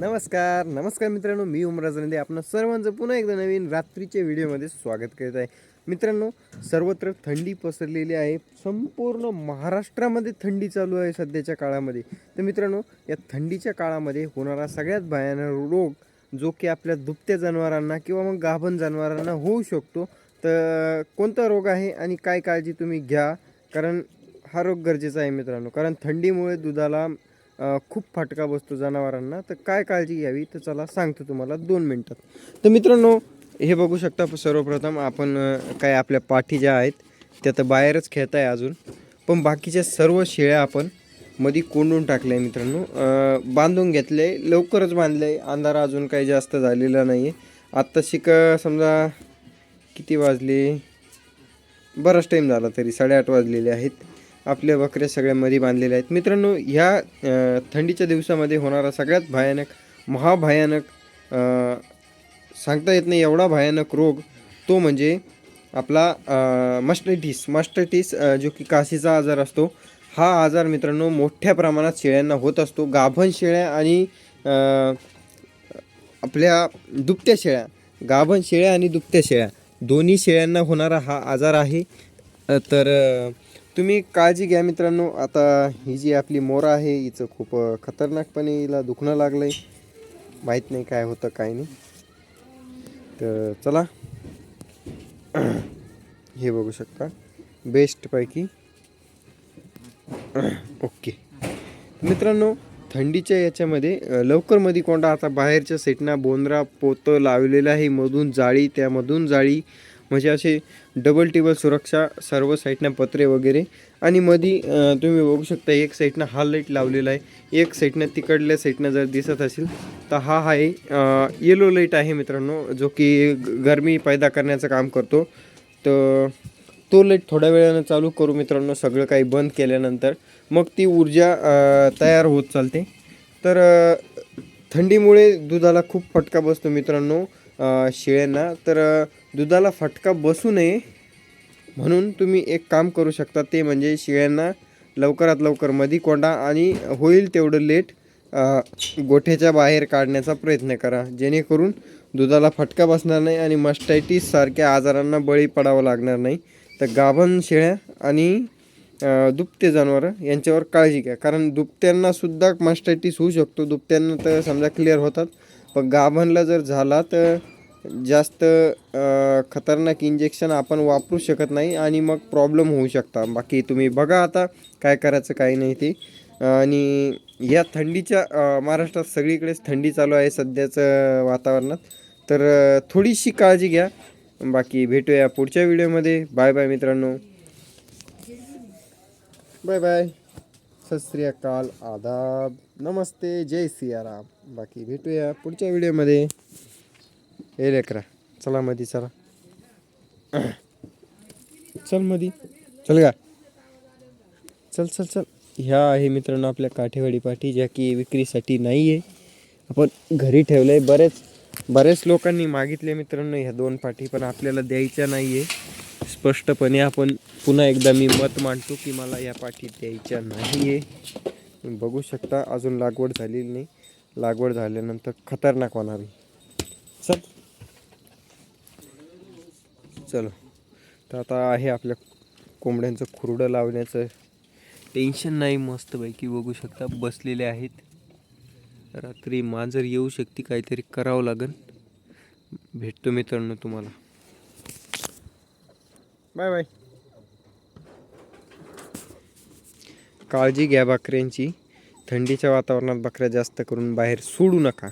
नमस्कार नमस्कार मित्रांनो मी उमराज रंदे आपण सर्वांचं पुन्हा एकदा नवीन रात्रीच्या व्हिडिओमध्ये स्वागत करीत आहे. मित्रांनो सर्वत्र थंडी पसरलेली आहे. संपूर्ण महाराष्ट्रामध्ये थंडी चालू आहे सध्याच्या काळामध्ये. तर मित्रांनो या थंडीच्या काळामध्ये होणारा सगळ्यात भयानक रोग जो की आपल्या दुभत्या जनावरांना किंवा मग गाभण जनावरांना होऊ शकतो. तर कोणता रोग आहे आणि काय काळजी तुम्ही घ्या? कारण हा रोग गरजेचा आहे मित्रांनो. कारण थंडीमुळे दुधाला खूप फाटका बसतो जनावरांना. तर काय काळजी घ्यावी? तर चला सांगतो तुम्हाला दोन मिनटात. तर मित्रांनो हे बघू शकता सर्वप्रथम आपण काय आपल्या पाठी ज्या आहेत त्या तर बाहेरच खेळत आहे अजून. पण बाकीच्या सर्व शेळ्या आपण मध्ये कोंडून टाकल्या आहे मित्रांनो बांधून घेतले लवकरच बांधले अंधार अजून काही जास्त झालेला नाही आहे आत्ता शिक समजा किती वाजले? बराच टाईम झाला तरी साडेआठ वाजलेले आहेत. आपल्या बकऱ्या सगळ्या मध्ये बांधलेल्या आहेत. मित्रांनो ह्या थंडीच्या दिवसामध्ये होणारा सगळ्यात भयानक महाभयानक सांगता येत नाही एवढा भयानक रोग तो म्हणजे आपला मस्टटिस मस्टटिस जो की काशीचा आजार असतो हा आजार मित्रांनो मोठ्या प्रमाणात शेळ्यांना होत असतो. गाभण शेळ्या आणि आपल्या दुभत्या शेळ्या. गाभण शेळ्या आणि दुभत्या शेळ्या. दोन्ही शेळ्यांना होणारा हा आजार आहे. तर तुम्ही काळजी घ्या मित्रांनो. आता ही जी आपली मोरा आहे हिचं खूप खतरनाकपणे हिला दुखणं लागलं आहे माहीत नाही काय होतं काय नाही. तर चला. हे बघू शकता. बेस्टपैकी ओके मित्रांनो थंडीच्या याच्यामध्ये लवकरमध्ये लवकर कोंडा आता बाहेरच्या सेटना बोंद्रा पोतं लावलेलं आहे. मधून जाळी त्यामधून जाळी. म्हणजे असे डबल टेबल सुरक्षा सर्व साईडनं पत्रे वगैरे. आणि मधी तुम्ही बघू शकता एक साईडनं हा लाइट लावलेला आहे. एक साईडनं तिकडल्या साईडनं जर दिसत असेल तर हा आहे येलो लाइट आहे मित्रांनो जो की गरमी पैदा करण्याचं काम करतो. तर तो लाइट थोड्या वेळानं चालू करू मित्रांनो सगळं काही बंद केल्यानंतर. मग ती ऊर्जा तयार होत चालते. तर थंडीमुळे दुधाला खूप फटका बसतो मित्रांनो शेळ्यांना. तर दुधाला फटका बसू नये म्हणून तुम्ही एक काम करू शकता ते म्हणजे शेळ्यांना लवकरात लवकर मधी कोंडा आणि होईल तेवढं लेट गोठ्याच्या बाहेर काढण्याचा प्रयत्न करा. जेणेकरून दुधाला फटका बसणार नाही आणि मस्टायटीससारख्या आजारांना बळी पडावं लागणार नाही. तर गाभण शेळ्या आणि दुभते जनावरं यांच्यावर काळजी घ्या. कारण दुभत्यांनासुद्धा मस्टायटीस होऊ शकतो. दुभत्यांना तर समजा क्लिअर होतात. पण गाभणला जर झाला तर जास्त खतरनाक इंजेक्शन आपण वापरू शकत नाही आणि मग प्रॉब्लेम होऊ शकता. बाकी तुम्ही बघा आता काय करायचं काय नाही ते. आणि या थंडीच्या महाराष्ट्रात सगळीकडेच थंडी चालू आहे सध्याचं वातावरणात. तर थोडीशी काळजी घ्या. बाकी भेटूया पुढच्या व्हिडिओमध्ये. बाय बाय मित्रांनो. Bye bye Sat Shri Akal. आदाब. नमस्ते. जय सियाराम. बाकी भेटूया पुढच्या व्हिडिओमध्ये. ए लेकरा चला मधी चला. चल मधी. चल का चल चल चल. ह्या आहे मित्रांनो आपल्या काठेवाडी पाठी ज्या की विक्रीसाठी नाही आहे आपण घरी ठेवलं आहे बरेच बरेच लोकांनी मागितले मित्रांनो ह्या दोन पाठी पण आपल्याला द्यायच्या नाही आहे स्पष्टपणे आपण पुन्हा एकदा मी मत मांडतो की मला या पाठी द्यायच्या नाही आहे बघू शकता अजून लागवड झालेली नाही. लागवड झाल्यानंतर खतरनाक होणार आहे. चल. चलो. तर आता आहे आपल्या कोंबड्यांचं खुरडं लावण्याचं. टेन्शन नाही मस्तपैकी बघू शकता बसलेले आहेत. रात्री मांजर येऊ शकते काहीतरी करावं लागेल भेटतो मित्रांनो तुम्हाला. बाय बाय काळजी घ्या बकऱ्यांची. थंडीच्या वातावरणात बकऱ्या जास्त करून बाहेर सोडू नका.